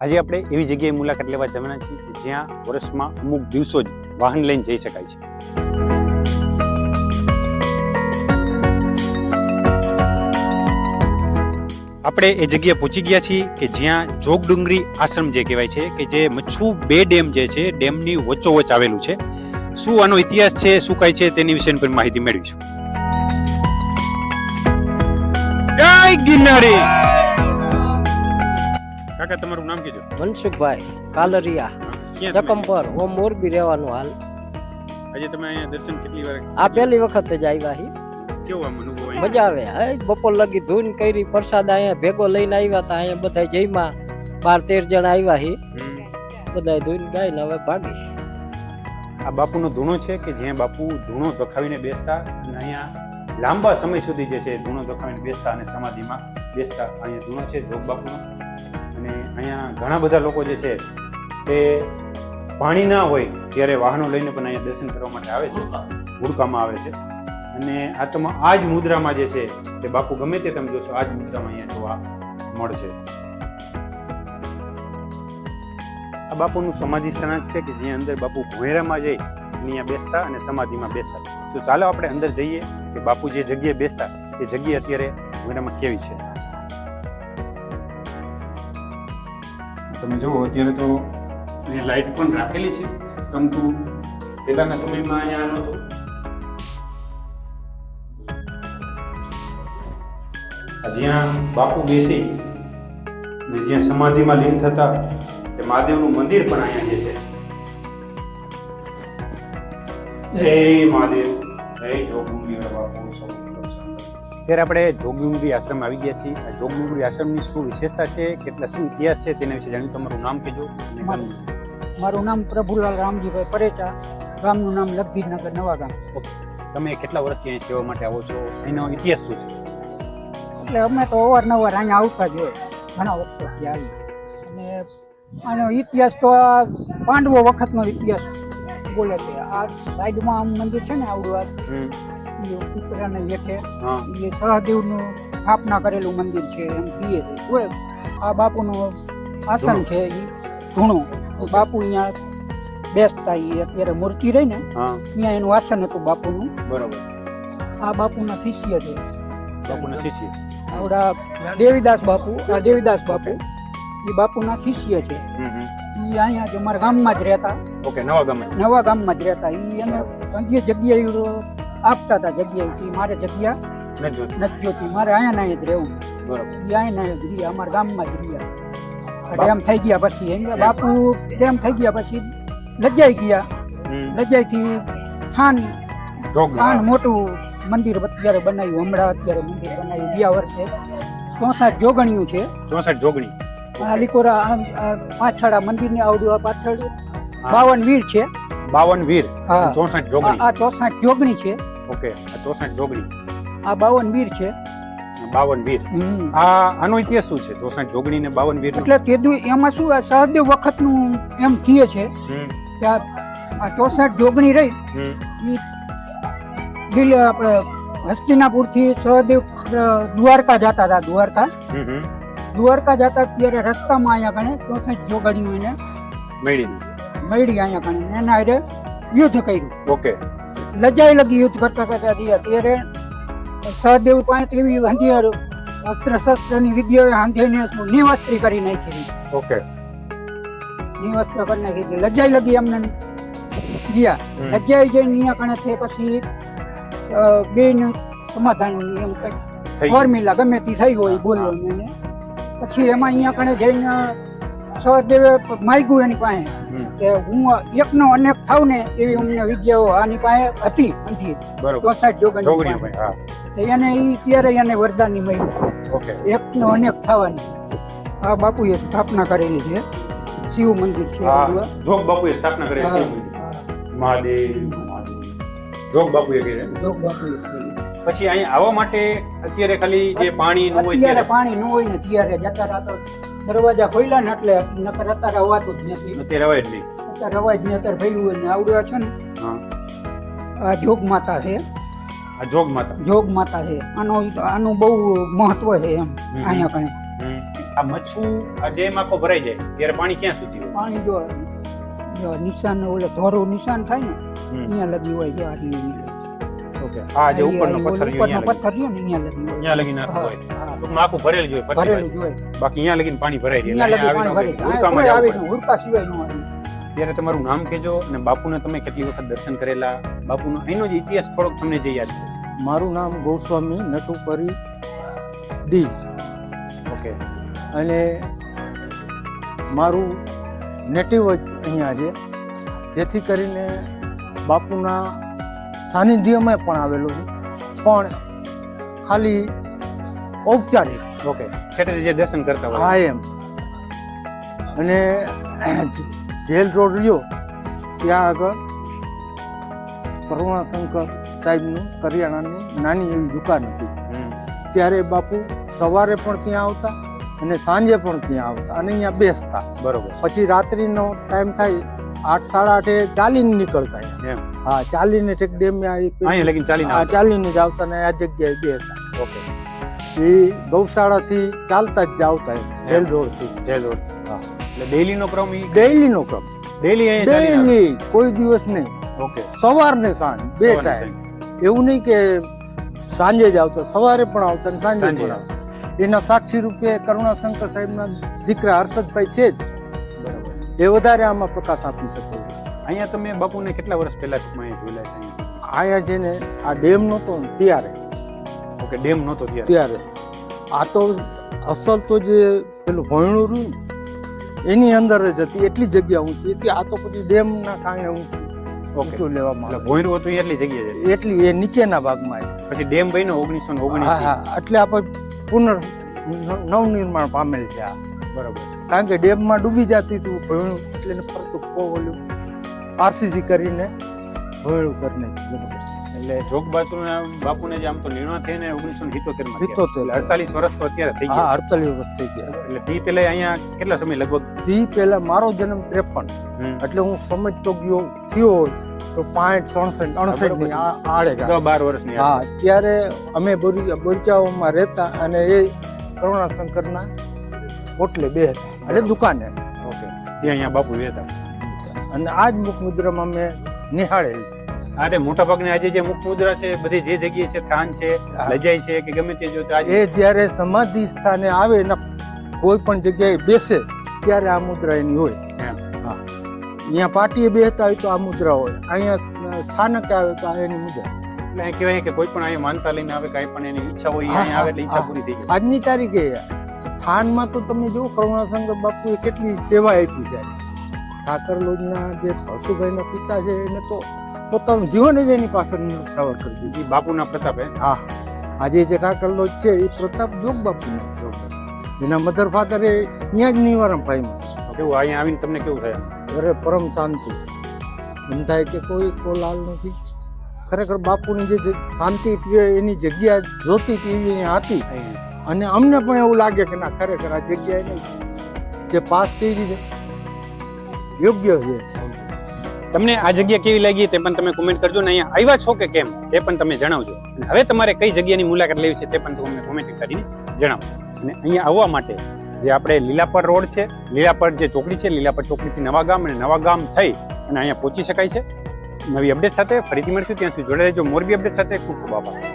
આજે આપણે એવી જગ્યાએ મુલાકાત લેવા જવાના છીએ જ્યાં વર્ષમાં અમુક દિવસો જ વાહન લઈને જઈ શકાય છે. આપણે એ જગ્યાએ પહોંચી ગયા છીએ કે જ્યાં જોગડુંગરી આશ્રમ જે કહેવાય છે કે જે મચ્છુ બે ડેમ જે છે, ડેમની વચ્ચોવચ આવેલું છે. શું આનો ઇતિહાસ છે, શું કાંઈ છે તેની વિશેની પણ માહિતી મેળવીશું. જય ગિરનારી! કાકા તમારું નામ કીધું મનસુખભાઈ કાલરિયા? ચકંબર ઓમ મોરબી રહેવાનું હાલ. આજે તમે અહીંયા દર્શન કેટલી વાર આ પહેલી વખત જ આવ્યા હી કેવો આમ અનુભવ મજા આવે. હે બપોર લગી ધૂન કરી પ્રસાદ અહીંયા ભેગો લઈને આવ્યા હતા. અહીંયા બધા જઈમાં બાર તેર જણા આવ્યા હી બધા ધૂન ગાઈને હવે ભાગી. આ બાપુનો ધૂણો છે કે જ્યાં બાપુ ધૂણો ધખાવીને બેસતા અને અહીંયા લાંબા સમય સુધી જે છે ધૂણો દખાવીને બેસતા અને સમાધિમાં બેસતા. અહીંયા ધૂણો છે જોગ બાપુનો. ઘણા બધા લોકો જે છે તે પાણી ના હોય ત્યારે વાહનો લઈને પણ અહીંયા દર્શન કરવા માટે આવે છે. હુડકામાં આવે છે. અને આ તમે આ જ મુદ્રામાં જે છે તે બાપુ ગમે તે તમે જોશો આ જ મુદ્રામાં અહીંયા જોવા મળશે. આ બાપુનું સમાધિ સ્થાન છે કે જ્યાં અંદર બાપુ ભોયરામાં જઈ અહીંયા બેસતા અને સમાધિમાં બેસતા. તો ચાલો આપણે અંદર જઈએ કે બાપુ જે જગ્યાએ બેસતા એ જગ્યા અત્યારે ભોયરામાં કેવી છે? તમે જુઓ, અત્યારે તો અહીંયા લાઇટ પણ રાખેલી છે, પરંતુ પહેલાના સમયમાં અહીંયા નહોતું. જ્યાં બાપુ બેસી, ને જ્યાં સમાધિમાં લીન થતા, તે મહાદેવનું મંદિર પણ અહીંયા જે છે. જય મહાદેવ, જય સૌ ત્યારે આપણે જોગમુંગરી આશ્રમ આવી ગયા છીએ. આ જોગુંગી આશ્રમની શું વિશેષતા છે? કેટલા શું ઇતિહાસ છે તેના વિશે જાણ્યું તમારું નામ કહેજો મારું નામ પ્રભુલાલ રામજીભાઈ પરેચા ગામનું નામ લગભીનગર નવા ગામ. તમે કેટલા વર્ષથી અહીં સેવા માટે આવો છો? એનો ઇતિહાસ શું છે? એટલે અમે તો અવારનવાર અહીંયા આવતા જ હોય ઘણા વખત આવી અને આનો ઇતિહાસ તો આ પાંડવો વખતનો ઇતિહાસ બોલે છે. આ સાઈડમાં આમ મંદિર છે ને આવડું આ. ઉપરાને હેઠે એ સહદેવનું સ્થાપના કરેલું મંદિર છે એમ કહીએ છીએ. આ બાપુનું આસન છે એ ધૂણો. બાપુ અહીંયા બેસતા એ અત્યારે મૂર્તિ રહી ને ત્યાં એનું આસન હતું બાપુનું. બરોબર. આ બાપુના શિષ્ય છે. બાપુના શિષ્ય. આવડા દેવીદાસ બાપુ આ દેવીદાસ બાપુ એ બાપુના શિષ્ય છે. એ અહીંયા જ અમારા ગામમાં જ રહેતા. ઓકે નવા ગામે. નવા ગામમાં જ રહેતા. એ એને અન્ય જગ્યાએ આપતા હતા જગ્યાએ કે મારે જગ્યા નથી જોતી. મારે અહીંયા નહીં જ રહેવું. બરોબર. જ રહ્યા અમારા ગામમાં જ રહ્યા. ડેમ થઈ ગયા પછી એમ બાપુ ડેમ થઈ ગયા પછી લજાઈ ગયા. લજાઈથી ખાન ખાન મોટું મંદિર અત્યારે બનાવ્યું હમણાં અત્યારે મંદિર બનાવ્યું ગયા વર્ષે. ચોસાઠ જોગણિયું છે. ચોસઠ જોગણી. આ લીકોરા પાછળ આ મંદિરની આવડું આ પાછળ બાવન વીર છે. બાવન વીર ચોસઠ જોગણી. આ ચોસઠ જોગણી છે. ઓકે આ ચોસઠ જોગણી. આ બાવન વીર છે. બાવન વીર. આ આનો ઇતિહાસ શું છે? ચોસઠ જોગણી ને બાવન વીર એટલે કીધું એમાં શું આ સહદેવ વખતનું એમ કહે છે કે આ ચોસઠ જોગણી રહી. દિલ આપણે હસ્તિનાપુરથી સહદેવ દ્વારકા જતા હતા દ્વારકા. દ્વારકા જતા ત્યારે રસ્તામાં અહીંયા કણે ચોસઠ જોગણીઓ એને મેળી મળી અહીંયા કણે. એના હારે યુદ્ધ કર્યું. ઓકે. લજાઈ લગી યુદ્ધ કરતા કરતા થયા ત્યારે સહદેવ પાસે એવી હંધિયાર અસ્ત્ર શસ્ત્રની વિદ્યા હાંધીને નિવસ્ત્રી કરી નાખી. ઓકે. નિવસ્ત્ર કરી નાખી હતી. લજાઈ લગી એમને ગયા. લજાઈ જઈને અહીંયા કણે તે પછી બેન સમાધાન એમ કંઈક ફોર્મ્યુલા ગમે તે થઈ હોય બોલો પછી એમાં અહીંયા કણે જઈને સહદેવે માગ્યું એની પાસે કે હું એકનો અનેક થાવ ને એવી અમને વિદ્યાઓ આની પાસે હતી નથી. ચોસાઠ જોગણી એને એ ત્યારે એને વરદાની મળી ઓકે. એકનો અનેક થવાની. આ બાપુએ સ્થાપના કરેલી છે. શિવ મંદિર છે જોગ બાપુએ સ્થાપના કરેલી છે. મહાદેવ જોગ બાપુએ કરેલી જોગ બાપુએ પછી અહીંયા આવવા માટે અત્યારે ખાલી જે પાણી નું હોય પાણી નું હોય ને ત્યારે જતા રાતો દરવાજા ખોલ્યા ને એટલે નકર અત્યારે અવાતું જ નથી. અત્યારે આવે જ નહીં અત્યારે અવાજ ને અત્યારે ભર્યું ને આવડ્યા છે ને આ જોગ માતા છે. આ જોગ માતા? જોગ માતા છે. આનો આનું બહુ મહત્વ છે એમ અહીંયા કણે. આ મચ્છુ આ ડેમ આખો ભરાઈ જાય ત્યારે પાણી ક્યાં સુધી હોય? પાણી જો જો નિશાન ઓલે ધોરું નિશાન થાય ને ત્યાં અહીંયા લગી હોય જો આટલી હા જે ઉપરનો પથ્થર રહ્યો ઉપરનો અહીંયા પથ્થર રહ્યો ને અહીંયા લગી અહીંયા હોય. ટૂંકમાં આખું ભરેલું જોઈએ ભરેલું જોઈએ બાકી અહીંયા લગીને પાણી ભરાઈ જાય અહીંયા લગી પાણી આવીને ભરે હુડકામાં આવે પડે. સિવાય ન આવે ત્યારે તમારું નામ કહેજો અને બાપુને તમે કેટલી વખત દર્શન કરેલા? બાપુનો એનો જ ઇતિહાસ થોડોક તમને જે યાદ છે. મારું નામ ગોસ્વામી નટુપરી ડી. ઓકે. અને મારું નેટિવ જ અહીંયા છે. જેથી કરીને બાપુના સાનિધ્યમાં પણ આવેલો છું. પણ ખાલી ઔપચારિક. ઓકે. છેટે જે દર્શન કરતા હોય. હા એમ. અને જેલ રોડ રહ્યો ત્યાં આગળ કરુણાશંકર સાહેબનું કરિયાણાની નાની એવી દુકાન હતી. ત્યારે બાપુ સવારે પણ ત્યાં આવતા અને સાંજે પણ ત્યાં આવતા અને અહીંયા બેસતા. બરોબર. પછી રાત્રિનો ટાઈમ થાય આઠ સાડા આઠે ચાલીને નીકળતા હા ચાલીને ઠેક ડેમ અહીંયા લગીને ચાલીને હા. ચાલીને જ આવતા ને આ જગ્યાએ બેસતા ઓકે. એ ગૌશાળાથી ચાલતા જ આવતા જેલ રોડથી. જેલ રોડ હા. એટલે ડેલી નો ક્રમ. એ ડેઈલીનો ક્રમ ડેઈલી ડેઈલી કોઈ દિવસ નહીં. ઓકે. સવાર ને સાંજ બે ટાઈમ એવું નહીં કે સાંજે જ આવતા સવારે પણ આવતા ને સાંજે પણ આવતા. એના સાક્ષી રૂપે કરુણાશંકર સાહેબના દીકરા હર્ષદભાઈ છે જ. બરોબર. એ વધારે આમાં પ્રકાશ આપી શકે. અહીંયા તમે બાપુને કેટલા વર્ષ પહેલા ટૂંકમાં અહીંયા જોયેલા છે અહીંયા? છે ને આ ડેમ નહોતો ને ત્યારે. ઓકે ડેમ નહોતો ત્યારે? ત્યારે. આ તો અસલ તો જે પેલું ભણું રહ્યું ને એની અંદર જ હતી એટલી જગ્યા ઊંચી હતી આ તો પછી ડેમના કારણે ઊંચું. લેવામાં એટલે આવ્યું. હતું એટલી જગ્યાએ. એટલી એ નીચેના ભાગમાં. પછી ડેમ બન્યો ઓગણીસો ને હા ઓગણીસ હા. એટલે આપણે પુનર્ નવનિર્માણ પામેલ છે આ બરાબર. કારણ કે ડેમમાં ડૂબી જતી હતું ભણ્યું એટલે ફરતું પોવલ્યું આરસીસી કરીને ભોયણું કરી નાખ્યું એટલે જોગ બાપુના બાપુને જે આમ તો નિર્ણય થઈને ને ઓગણીસો સિત્તોતેરમાં થયા. 77. એટલે અડતાલીસ વર્ષ તો અત્યારે થઈ ગયા. અડતાલીસ વર્ષ થઈ ગયા. એટલે તે પેલા અહીંયા કેટલા સમય લગભગ? ધી પેલા મારો જન્મ ત્રેપન. એટલે હું સમજતો ગયો થયો તો પાંચ સડસઠ અડસઠની આ- આડે બાર વર્ષની હા ત્યારે અમે બોરી- બોરચાઓમાં રહેતા અને એ કરુણાશંકરના હોટલે બે હતા. એટલે દુકાને. ઓકે. જે અહીંયા બાપુ રહેતા. અને આ જ મુખ મુદ્રામાં મેં નિહાળેલ છે. અરે મોટા ભાગની આજે જે મુખ મુદ્રા છે બધી જે જગ્યાએ છે થાન છે હા. લજાઈ છે કે ગમે તે જો એ જ્યારે સમાધિ સ્થાને આવે ને કોઈ પણ જગ્યાએ બેસે ત્યારે આ મુદ્રા એની હોય. હા. અહીંયા પાટીએ બેસતા હોય તો આ મુદ્રા હોય. અહીંયા સ્થાનક આવે તો આ એની મુદ્રા. એટલે કહેવાય કે કોઈ પણ અહીંયા માનતા લઈને આવે કાંઈ પણ એની ઈચ્છા હોય અહીંયા આવે એટલે ઈચ્છા પૂરી થઈ જાય. આજની તારીખે થાનમાં તો તમે જુઓ કરુણાશંકર બાપુએ કેટલી સેવા આપી છે. ઠાકર લોજના જે ભસુભાઈના પિતા છે એને તો પોતાનું જીવન જ એની પાસે નિર્છાવર કરી દીધી. બાપુના પ્રતાપે હા? આજે જે ઠાકરલોજ છે એ પ્રતાપ જોગ બાપુના છે. એના મધર ફાધરે ત્યાં જ નિવારણ પામ્યું કેવું અહીંયા આવીને તમને કેવું થાય? અરે પરમ શાંતિ. એમ થાય કે કોઈ કોલાલ નથી. ખરેખર બાપુની જે જે શાંતિ પ્રિય એની જગ્યા જોતી હતી એવી અહીંયા હતી. અને અમને પણ એવું લાગે કે ના ખરેખર આ જગ્યાએ જે પાસ કરી છે. યોગ્ય છે. તમને આ જગ્યા કેવી લાગી તે પણ તમે કોમેન્ટ કરજો ને અહીંયા આવ્યા છો કે કેમ તે પણ તમે જણાવજો. અને હવે તમારે કઈ જગ્યાની મુલાકાત લેવી છે તે પણ તમે કોમેન્ટ કરીને જણાવો અને અહીંયા આવવા માટે જે આપણે લીલાપર રોડ છે, લીલાપર જે ચોકડી છે, લીલાપર ચોકડીથી નવા ગામ અને નવા ગામ થઈ અને અહીંયા પહોંચી શકાય છે. નવી અપડેટ સાથે ફરીથી મળીશું. ત્યાં સુધી જોડે રહેજો. મોરબી અપડેટ સાથે ખૂબ ખૂબ આભાર.